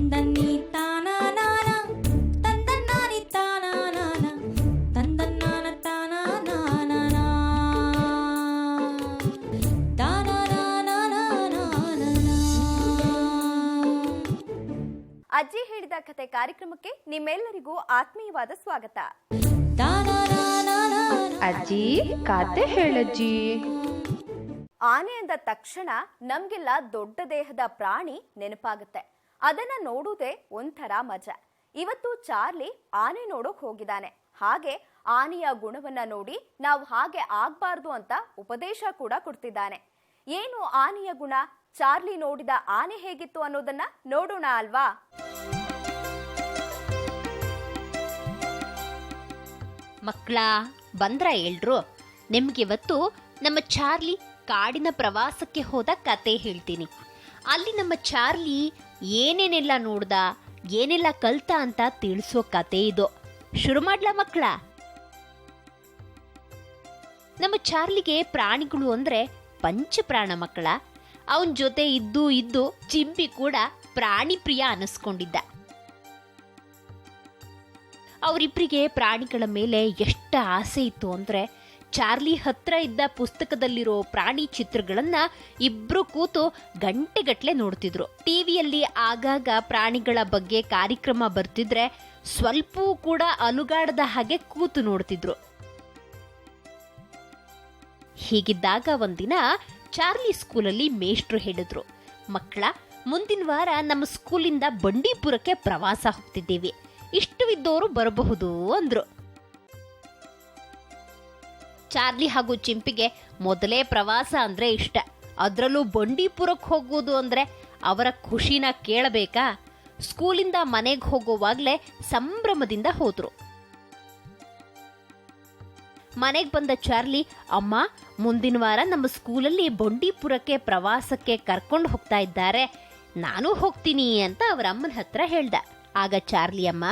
ತಂದನ್ನಿ ತಂದನ್ನಾನಿ ತಾನಾನಾನ ತಂದನ್ನಾನ ತಾನಾನಾನ ತಾನಾನಾನಾನಾನಾನ. ಅಜ್ಜಿ ಹೇಳಿದ ಕತೆ ಕಾರ್ಯಕ್ರಮಕ್ಕೆ ನಿಮ್ಮೆಲ್ಲರಿಗೂ ಆತ್ಮೀಯವಾದ ಸ್ವಾಗತ ತಾನಾನಾನಾನಾನ. ಅಜ್ಜಿ ಕಾತೆ ಹೇಳಜ್ಜಿ ಆನೆ ಅಂದ ತಕ್ಷಣ ನಮ್ಗೆಲ್ಲ ದೊಡ್ಡ ದೇಹದ ಪ್ರಾಣಿ ನೆನಪಾಗುತ್ತೆ ಅದನ್ನ ನೋಡುವುದೇ ಒಂಥರ ಮಜಾ. ಇವತ್ತು ಚಾರ್ಲಿ ಆನೆ ನೋಡೋಕ್ ಹೋಗಿದ್ದಾನೆ. ಹಾಗೆ ಆನೆಯ ಗುಣವನ್ನ ನೋಡಿ ನಾವು ಹಾಗೆ ಆಗ್ಬಾರ್ದು ಅಂತ ಉಪದೇಶ ಕೂಡ ಕೊಡ್ತಿದ್ದಾನೆ. ಏನು ಆನೆಯ ಗುಣ? ಚಾರ್ಲಿ ನೋಡಿದ ಆನೆ ಹೇಗಿತ್ತು ಅನ್ನೋದನ್ನ ನೋಡೋಣ ಅಲ್ವಾ? ಮಕ್ಕಳ ಬಂದ್ರ ಎಲ್ರು? ನಿಮ್ಗಿವತ್ತು ನಮ್ಮ ಚಾರ್ಲಿ ಕಾಡಿನ ಪ್ರವಾಸಕ್ಕೆ ಹೋದ ಕತೆ ಹೇಳ್ತೀನಿ. ಅಲ್ಲಿ ನಮ್ಮ ಚಾರ್ಲಿ ಏನೇನೆಲ್ಲ ನೋಡ್ದ, ಏನೆಲ್ಲ ಕಲ್ತ ಅಂತ ತಿಳಿಸೋ ಕತೆ ಇದು. ಶುರು ಮಾಡ್ಲಾ ಮಕ್ಕಳ ನಮ್ಮ ಚಾರ್ಲಿಗೆ ಪ್ರಾಣಿಗಳು ಅಂದ್ರೆ ಪಂಚಪ್ರಾಣ ಮಕ್ಕಳ. ಅವನ್ ಜೊತೆ ಇದ್ದು ಇದ್ದು ಚಿಂಪಿ ಕೂಡ ಪ್ರಾಣಿ ಪ್ರಿಯ ಅನಿಸ್ಕೊಂಡಿದ್ದ. ಅವರಿಬ್ಬರಿಗೆ ಪ್ರಾಣಿಗಳ ಮೇಲೆ ಎಷ್ಟು ಆಸೆ ಇತ್ತು ಅಂದ್ರೆ ಚಾರ್ಲಿ ಹತ್ರ ಇದ್ದ ಪುಸ್ತಕದಲ್ಲಿರೋ ಪ್ರಾಣಿ ಚಿತ್ರಗಳನ್ನ ಇಬ್ರು ಕೂತು ಗಂಟೆಗಟ್ಲೆ ನೋಡ್ತಿದ್ರು. ಟಿವಿಯಲ್ಲಿ ಆಗಾಗ ಪ್ರಾಣಿಗಳ ಬಗ್ಗೆ ಕಾರ್ಯಕ್ರಮ ಬರ್ತಿದ್ರೆ ಸ್ವಲ್ಪವೂ ಕೂಡ ಅಲುಗಾಡದ ಹಾಗೆ ಕೂತು ನೋಡ್ತಿದ್ರು. ಹೀಗಿದ್ದಾಗ ಒಂದಿನ ಚಾರ್ಲಿ ಸ್ಕೂಲಲ್ಲಿ ಮೇಷ್ಟ್ರು ಹೇಳಿದ್ರು, ಮಕ್ಕಳ, ಮುಂದಿನ ವಾರ ನಮ್ಮ ಸ್ಕೂಲಿಂದ ಬಂಡೀಪುರಕ್ಕೆ ಪ್ರವಾಸ ಹೋಗ್ತಿದ್ದೀವಿ. ಇಷ್ಟವಿದ್ದವರು ಬರಬಹುದು, ಅಂದ್ರು. ಚಾರ್ಲಿ ಹಾಗೂ ಚಿಂಪಿಗೆ ಮೊದಲೇ ಪ್ರವಾಸ ಅಂದ್ರೆ ಇಷ್ಟ. ಅದರಲ್ಲೂ ಬಂಡೀಪುರಕ್ಕೆ ಹೋಗೋದು ಅಂದ್ರೆ ಅವರ ಖುಷಿನ ಕೇಳಬೇಕಾ? ಸ್ಕೂಲಿಂದ ಮನೆಗೆ ಹೋಗೋವಾಗ್ಲೇ ಸಂಭ್ರಮದಿಂದ ಹೋದ್ರು. ಮನೆಗೆ ಬಂದ ಚಾರ್ಲಿ, ಅಮ್ಮ, ಮುಂದಿನ ವಾರ ನಮ್ಮ ಸ್ಕೂಲಲ್ಲಿ ಬಂಡೀಪುರಕ್ಕೆ ಪ್ರವಾಸಕ್ಕೆ ಕರ್ಕೊಂಡು ಹೋಗ್ತಾ ಇದ್ದಾರೆ. ನಾನು ಹೋಗ್ತೀನಿ ಅಂತ ಅವರ ಅಮ್ಮನ ಹತ್ರ ಹೇಳ್ದ. ಆಗ ಚಾರ್ಲಿ, ಅಮ್ಮ,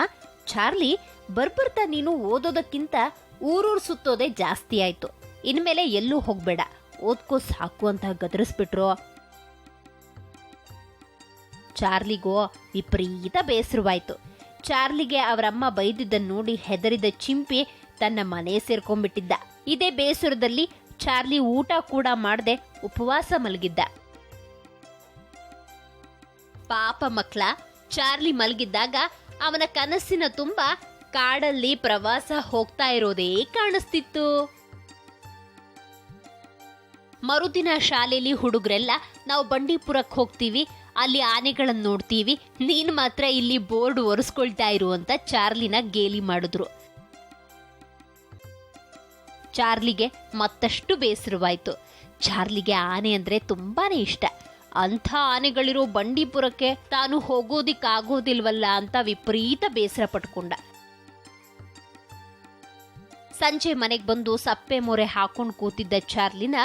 ಚಾರ್ಲಿ, ಬರ್ಬರ್ತಾ ನೀನು ಓದೋದಕ್ಕಿಂತ ಊರೂರು ಸುತ್ತೋದೆ ಜಾಸ್ತಿ ಆಯ್ತು. ಇನ್ಮೇಲೆ ಎಲ್ಲೂ ಹೋಗ್ಬೇಡ. ಓದ್ಕೋ ಸಾಕು ಅಂತ ಗದರಿಸ್ಬಿಟ್ರು. ಚಾರ್ಲಿಗೋ ವಿಪರೀತ ಬೇಸರವಾಯ್ತು. ಚಾರ್ಲಿಗೆ ಅವರಮ್ಮ ಬೈದಿದ್ದನ್ನು ನೋಡಿ ಹೆದರಿದ ಚಿಂಪಿ ತನ್ನ ಮನೆ ಸೇರ್ಕೊಂಡ್ಬಿಟ್ಟಿದ್ದ. ಇದೇ ಬೇಸರದಲ್ಲಿ ಚಾರ್ಲಿ ಊಟ ಕೂಡ ಮಾಡದೆ ಉಪವಾಸ ಮಲಗಿದ್ದ. ಪಾಪ ಮಕ್ಕಳ ಚಾರ್ಲಿ ಮಲಗಿದ್ದಾಗ ಅವನ ಕನಸಿನ ತುಂಬ ಕಾಡಲ್ಲಿ ಪ್ರವಾಸ ಹೋಗ್ತಾ ಇರೋದೇ ಕಾಣಿಸ್ತಿತ್ತು. ಮರುದಿನ ಶಾಲೆಯಲ್ಲಿ ಹುಡುಗರೆಲ್ಲ ನಾವು ಬಂಡೀಪುರಕ್ಕೆ ಹೋಗ್ತೀವಿ, ಅಲ್ಲಿ ಆನೆಗಳನ್ನು ನೋಡ್ತೀವಿ, ನೀನು ಮಾತ್ರ ಇಲ್ಲಿ ಬೋರ್ಡ್ ಒರೆಸ್ಕೊಳ್ತಾ ಇರು ಅಂತ ಚಾರ್ಲಿನ ಗೇಲಿ ಮಾಡಿದ್ರು. ಚಾರ್ಲಿಗೆ ಮತ್ತಷ್ಟು ಬೇಸರವಾಯ್ತು. ಚಾರ್ಲಿಗೆ ಆನೆ ಅಂದರೆ ತುಂಬಾನೇ ಇಷ್ಟ. ಅಂಥ ಆನೆಗಳಿರೋ ಬಂಡೀಪುರಕ್ಕೆ ತಾನು ಹೋಗೋದಿಕ್ಕಾಗೋದಿಲ್ವಲ್ಲ ಅಂತ ವಿಪರೀತ ಬೇಸರ ಪಟ್ಕೊಂಡ. ಸಂಜೆ ಮನೆಗೆ ಬಂದು ಸಪ್ಪೆ ಮೊರೆ ಹಾಕೊಂಡು ಕೂತಿದ್ದ ಚಾರ್ಲಿನ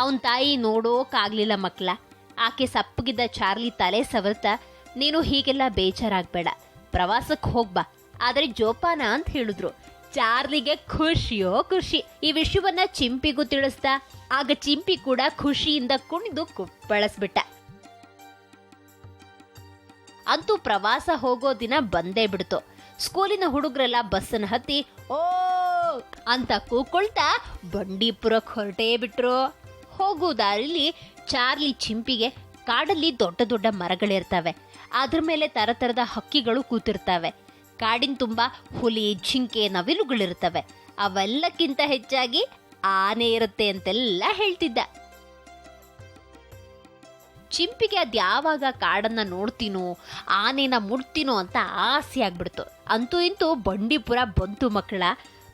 ಅವನ ತಾಯಿ ನೋಡೋಕಾಗ್ಲಿಲ್ಲ ಮಕ್ಕಳ ಆಕೆ ಸಪ್ಪಗಿದ್ದ ಚಾರ್ಲಿ ತಲೆ ಸವರ್ತ ನೀನು ಹೀಗೆಲ್ಲ ಬೇಜಾರಾಗಬೇಡ ಪ್ರವಾಸಕ್ಕೆ ಹೋಗ್ಬಾ ಆದರೆ ಜೋಪಾನ ಅಂತ ಹೇಳಿದ್ರು. ಚಾರ್ಲಿಗೆ ಖುಷಿಯೋ ಖುಷಿ. ಈ ವಿಷಯವನ್ನ ಚಿಂಪಿಗೂ ತಿಳಿಸ್ದ ಆಗ ಚಿಂಪಿ ಕೂಡ ಖುಷಿಯಿಂದ ಕುಣಿದು ಬಳಸ್ಬಿಟ್ಟ ಅಂತೂ ಪ್ರವಾಸ ಹೋಗೋ ದಿನ ಬಂದೇ ಬಿಡ್ತು. ಸ್ಕೂಲಿನ ಹುಡುಗರೆಲ್ಲ ಬಸ್ಸನ್ನು ಹತ್ತಿ, ಓ ಅಂತ ಕೂಕೊಳ್ತಾ ಬಂಡೀಪುರಕ್ಕೆ ಹೊರಟೇ ಬಿಟ್ರು. ಹೋಗೋ ಚಾರ್ಲಿ ಚಿಂಪಿಗೆ ಕಾಡಲ್ಲಿ ದೊಡ್ಡ ದೊಡ್ಡ ಮರಗಳಿರ್ತವೆ. ಅದ್ರ ಮೇಲೆ ತರತರದ ಹಕ್ಕಿಗಳು ಕೂತಿರ್ತವೆ. ಕಾಡಿನ ತುಂಬ ಹುಲಿ, ಜಿಂಕೆ ನವಿಲುಗಳಿರ್ತವೆ. ಅವೆಲ್ಲಕ್ಕಿಂತ ಹೆಚ್ಚಾಗಿ ಆನೆ ಇರುತ್ತೆ ಅಂತೆಲ್ಲ ಹೇಳ್ತಿದ್ದ. ಚಿಂಪಿಗೆ ಅದು ಯಾವಾಗ ಕಾಡನ್ನ ನೋಡ್ತೀನೋ, ಆನೆನ ಮುಡ್ತೀನೋ ಅಂತ ಆಸೆ ಆಗ್ಬಿಡ್ತು. ಅಂತೂ ಇಂತೂ ಬಂಡೀಪುರ ಬಂತು ಮಕ್ಕಳ.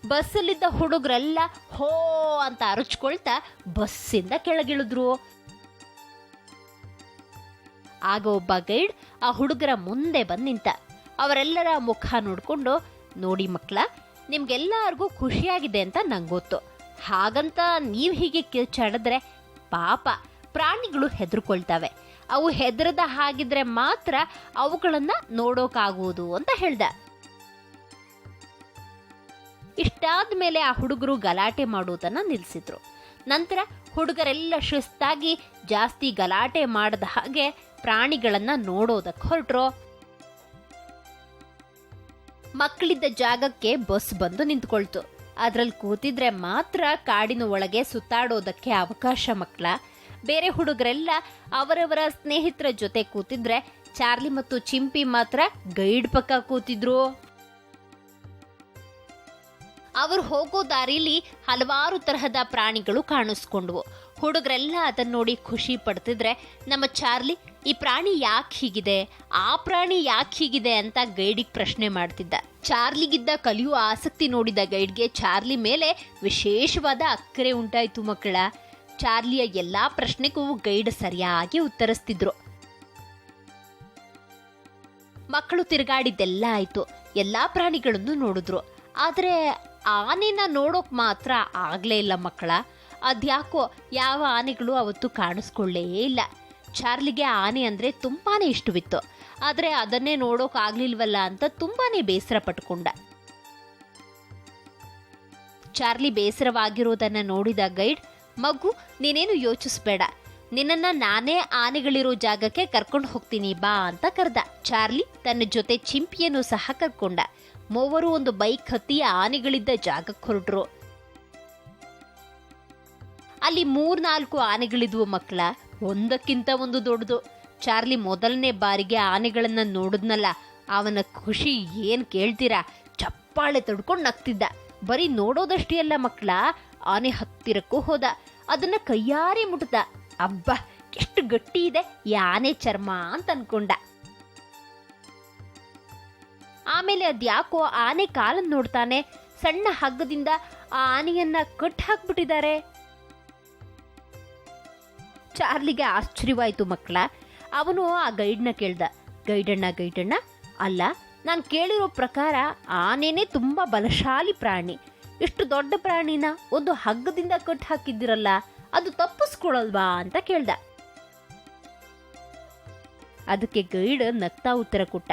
ಬಸ್ಸಲ್ಲಿದ್ದ ಹುಡುಗರೆಲ್ಲ ಹೋ ಅಂತ ಅರಚ್ಕೊಳ್ತಾ ಬಸ್ಸಿಂದ ಕೆಳಗಿಳಿದ್ರು. ಆಗ ಒಬ್ಬ ಗೈಡ್ ಆ ಹುಡುಗರ ಮುಂದೆ ಬಂದ್ ನಿಂತ. ಅವರೆಲ್ಲರ ಮುಖ ನೋಡ್ಕೊಂಡು, ನೋಡಿ ಮಕ್ಕಳ ನಿಮ್ಗೆಲ್ಲರಿಗೂ ಖುಷಿಯಾಗಿದೆ ಅಂತ ನಂಗೊತ್ತು. ಗೊತ್ತು ಹಾಗಂತ ನೀವು ಹೀಗೆ ಕಿರ್ಚಾಡಿದ್ರೆ ಪಾಪ, ಪ್ರಾಣಿಗಳು ಹೆದರ್ಕೊಳ್ತವೆ. ಅವು ಹೆದರದ ಹಾಗಿದ್ರೆ ಮಾತ್ರ ಅವುಗಳನ್ನ ನೋಡೋಕಾಗುವುದು ಅಂತ ಹೇಳ್ದ. ಇಷ್ಟಾದ ಮೇಲೆ ಆ ಹುಡುಗರು ಗಲಾಟೆ ಮಾಡುವುದನ್ನು ನಿಲ್ಲಿಸಿದ್ರು ನಂತರ ಹುಡುಗರೆಲ್ಲ ಶಿಸ್ತಾಗಿ ಜಾಸ್ತಿ ಗಲಾಟೆ ಮಾಡದ ಹಾಗೆ ಪ್ರಾಣಿಗಳನ್ನು ನೋಡೋದಕ್ಕೆ ಹೊರಟ್ರು. ಮಕ್ಕಳಿದ್ದ ಜಾಗಕ್ಕೆ ಬಸ್ ಬಂದು ನಿಂತ್ಕೊಳ್ತು. ಅದ್ರಲ್ಲಿ ಕೂತಿದ್ರೆ ಮಾತ್ರ ಕಾಡಿನ ಒಳಗೆ ಸುತ್ತಾಡೋದಕ್ಕೆ ಅವಕಾಶ ಮಕ್ಕಳ. ಬೇರೆ ಹುಡುಗರೆಲ್ಲ ಅವರವರ ಸ್ನೇಹಿತರ ಜೊತೆ ಕೂತಿದ್ರೆ ಚಾರ್ಲಿ ಮತ್ತು ಚಿಂಪಿ ಮಾತ್ರ ಗೈಡ್ ಪಕ್ಕ ಕೂತಿದ್ರು. ಅವರು ಹೋಗೋ ದಾರಿಲಿ ಹಲವಾರು ತರಹದ ಪ್ರಾಣಿಗಳು ಕಾಣಿಸ್ಕೊಂಡ್ವು. ಹುಡುಗರೆಲ್ಲ ಅದನ್ನ ನೋಡಿ ಖುಷಿ ಪಡ್ತಿದ್ರೆ, ನಮ್ಮ ಚಾರ್ಲಿ, ಈ ಪ್ರಾಣಿ ಯಾಕೆ ಹೀಗಿದೆ? ಆ ಪ್ರಾಣಿ ಯಾಕೆ ಹೀಗಿದೆ ಅಂತ ಗೈಡಿಗೆ ಪ್ರಶ್ನೆ ಮಾಡ್ತಿದ್ದ. ಚಾರ್ಲಿಗಿದ್ದ ಕಲಿಯುವ ಆಸಕ್ತಿ ನೋಡಿದ ಗೈಡ್ಗೆ ಚಾರ್ಲಿ ಮೇಲೆ ವಿಶೇಷವಾದ ಅಕ್ಕರೆ ಉಂಟಾಯಿತು ಮಕ್ಕಳ. ಚಾರ್ಲಿಯ ಎಲ್ಲಾ ಪ್ರಶ್ನೆಗೂ ಗೈಡ್ ಸರಿಯಾಗಿ ಉತ್ತರಿಸ್ತಿದ್ರು. ಮಕ್ಕಳು ತಿರುಗಾಡಿದ್ದೆಲ್ಲ ಆಯ್ತು. ಎಲ್ಲಾ ಪ್ರಾಣಿಗಳನ್ನು ನೋಡಿದ್ರು. ಆದ್ರೆ ಆನೆನ ನೋಡೋಕ್ ಮಾತ್ರ ಆಗ್ಲೇ ಇಲ್ಲ ಮಕ್ಕಳ. ಅದ್ಯಾಕೋ ಯಾವ ಆನೆಗಳು ಅವತ್ತು ಕಾಣಿಸ್ಕೊಳ್ಳೇ ಇಲ್ಲ. ಚಾರ್ಲಿಗೆ ಆನೆ ಅಂದ್ರೆ ತುಂಬಾನೇ ಇಷ್ಟವಿತ್ತು. ಆದ್ರೆ ಅದನ್ನೇ ನೋಡೋಕ್ ಆಗ್ಲಿಲ್ವಲ್ಲ ಅಂತ ತುಂಬಾನೇ ಬೇಸರ ಪಟ್ಕೊಂಡ. ಚಾರ್ಲಿ ಬೇಸರವಾಗಿರೋದನ್ನ ನೋಡಿದ ಗೈಡ್, ಮಗು, ನೀನೇನು ಯೋಚಿಸ್ಬೇಡ. ನಿನ್ನನ್ನು ನಾನೇ ಆನೆಗಳಿರೋ ಜಾಗಕ್ಕೆ ಕರ್ಕೊಂಡು ಹೋಗ್ತೀನಿ ಬಾ ಅಂತ ಕರೆದ. ಚಾರ್ಲಿ ತನ್ನ ಜೊತೆ ಚಿಂಪಿಯನ್ನು ಸಹ ಕರ್ಕೊಂಡ. ಮೂವರು ಒಂದು ಬೈಕ್ ಹತ್ತಿ ಆನೆಗಳಿದ್ದ ಜಾಗಕ್ಕೆ ಹೊರಟ್ರು. ಅಲ್ಲಿ ಮೂರ್ನಾಲ್ಕು ಆನೆಗಳಿದ್ವು ಮಕ್ಕಳ. ಒಂದಕ್ಕಿಂತ ಒಂದು ದೊಡ್ಡದು. ಚಾರ್ಲಿ ಮೊದಲನೇ ಬಾರಿಗೆ ಆನೆಗಳನ್ನ ನೋಡಿದ್ನಲ್ಲ, ಅವನ ಖುಷಿ ಏನ್ ಕೇಳ್ತೀರಾ? ಚಪ್ಪಾಳೆ ತಡ್ಕೊಂಡು ನಗ್ತಿದ್ದ. ಬರೀ ನೋಡೋದಷ್ಟೇ ಅಲ್ಲ ಮಕ್ಕಳ, ಆನೆ ಹತ್ತಿರಕ್ಕೂ ಹೋದ. ಅದನ್ನ ಕೈಯಾರಿ ಮುಟ್ದ. ಅಬ್ಬ, ಎಷ್ಟು ಗಟ್ಟಿ ಇದೆ ಈ ಚರ್ಮ ಅಂತ ಅನ್ಕೊಂಡ ಆಮೇಲೆ ಅದ್ಯಾಕೋ ಆನೆ ಕಾಲನ್ನು ನೋಡ್ತಾನೆ. ಸಣ್ಣ ಹಗ್ಗದಿಂದ ಆ ಆನೆಯನ್ನ ಕಟ್ ಹಾಕ್ಬಿಟ್ಟಿದ್ದಾರೆ ಚಾರ್ಲಿಗೆ ಆಶ್ಚರ್ಯವಾಯ್ತು ಮಕ್ಕಳ. ಅವನು ಆ ಗೈಡ್ನ ಕೇಳ್ದ. ಗೈಡಣ್ಣ ಗೈಡಣ್ಣ, ಅಲ್ಲ, ನಾನು ಕೇಳಿರೋ ಪ್ರಕಾರ ಆನೆನೇ ತುಂಬ ಬಲಶಾಲಿ ಪ್ರಾಣಿ. ಇಷ್ಟು ದೊಡ್ಡ ಪ್ರಾಣಿನ ಒಂದು ಹಗ್ಗದಿಂದ ಕಟ್ ಹಾಕಿದ್ದಿರಲ್ಲ ಅದು ತಪ್ಪಿಸ್ಕೊಳಲ್ವಾ ಅಂತ ಕೇಳ್ದ. ಅದಕ್ಕೆ ಗೈಡ್ ನಗ್ತಾ ಉತ್ತರ ಕೊಟ್ಟ.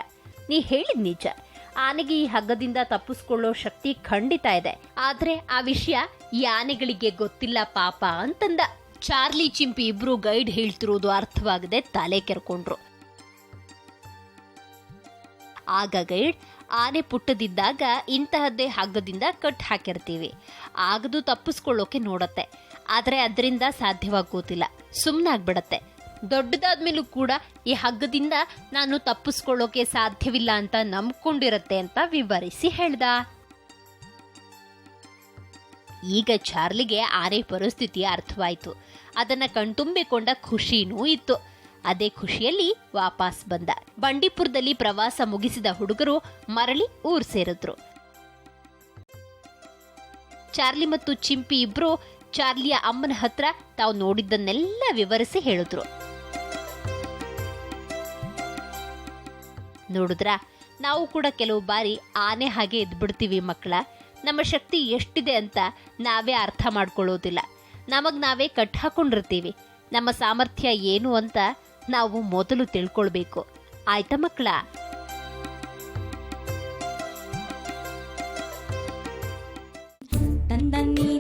ನೀ ಹೇಳಿದ್ ನಿಜ. ಆನೆಗೆ ಈ ಹಗ್ಗದಿಂದ ತಪ್ಪಿಸ್ಕೊಳ್ಳೋ ಶಕ್ತಿ ಖಂಡಿತ ಇದೆ. ಆದ್ರೆ ಆ ವಿಷಯ ಆನೆಗಳಿಗೆ ಗೊತ್ತಿಲ್ಲ ಪಾಪ ಅಂತಂದ. ಚಾರ್ಲಿ ಚಿಂಪಿ ಇಬ್ರು ಗೈಡ್ ಹೇಳ್ತಿರೋದು ಅರ್ಥವಾಗದೆ ತಲೆ ಕೆರ್ಕೊಂಡ್ರು. ಆಗ ಗೈಡ್, ಆನೆ ಪುಟ್ಟದಿದ್ದಾಗ ಇಂತಹದ್ದೇ ಹಗ್ಗದಿಂದ ಕಟ್ ಹಾಕಿರ್ತೀವಿ. ಆಗದು ತಪ್ಪಿಸ್ಕೊಳ್ಳೋಕೆ ನೋಡತ್ತೆ. ಆದ್ರೆ ಅದರಿಂದ ಸಾಧ್ಯವಾಗೋದಿಲ್ಲ. ಸುಮ್ಮನಾಗ್ಬಿಡತ್ತೆ ದೊಡ್ಡದಾದ್ಮೇಲೂ ಕೂಡ ಈ ಹಗ್ಗದಿಂದ ನಾನು ತಪ್ಪಿಸ್ಕೊಳ್ಳೋಕೆ ಸಾಧ್ಯವಿಲ್ಲ ಅಂತ ನಂಬ್ಕೊಂಡಿರತ್ತೆ ಅಂತ ವಿವರಿಸಿ ಹೇಳ್ದ. ಈಗ ಚಾರ್ಲಿಗೆ ಆರೆ ಪರಿಸ್ಥಿತಿ ಅರ್ಥವಾಯ್ತು. ಅದನ್ನ ಕಣ್ತುಂಬಿಕೊಂಡ ಖುಷಿನೂ ಇತ್ತು. ಅದೇ ಖುಷಿಯಲ್ಲಿ ವಾಪಸ್ ಬಂದ. ಬಂಡೀಪುರದಲ್ಲಿ ಪ್ರವಾಸ ಮುಗಿಸಿದ ಹುಡುಗರು ಮರಳಿ ಊರ್ ಸೇರಿದ್ರು. ಚಾರ್ಲಿ ಮತ್ತು ಚಿಂಪಿ ಇಬ್ರು ಚಾರ್ಲಿಯ ಅಮ್ಮನ ಹತ್ರ ತಾವು ನೋಡಿದ್ದನ್ನೆಲ್ಲ ವಿವರಿಸಿ ಹೇಳಿದ್ರು. ನೋಡಿದ್ರಾ? ನಾವು ಕೂಡ ಕೆಲವು ಬಾರಿ ಆನೆ ಹಾಗೆ ಇದ್ಬಿಡ್ತೀವಿ ಮಕ್ಕಳ. ನಮ್ಮ ಶಕ್ತಿ ಎಷ್ಟಿದೆ ಅಂತ ನಾವೇ ಅರ್ಥ ಮಾಡ್ಕೊಳ್ಳೋದಿಲ್ಲ. ನಮಗೆ ನಾವೇ ಕಟ್ ಹಾಕೊಂಡಿರ್ತೀವಿ. ನಮ್ಮ ಸಾಮರ್ಥ್ಯ ಏನು ಅಂತ ನಾವು ಮೊದಲು ತಿಳ್ಕೊಳ್ಬೇಕು. ಆಯ್ತಾ ಮಕ್ಕಳ? ತಂದನ್ನಿ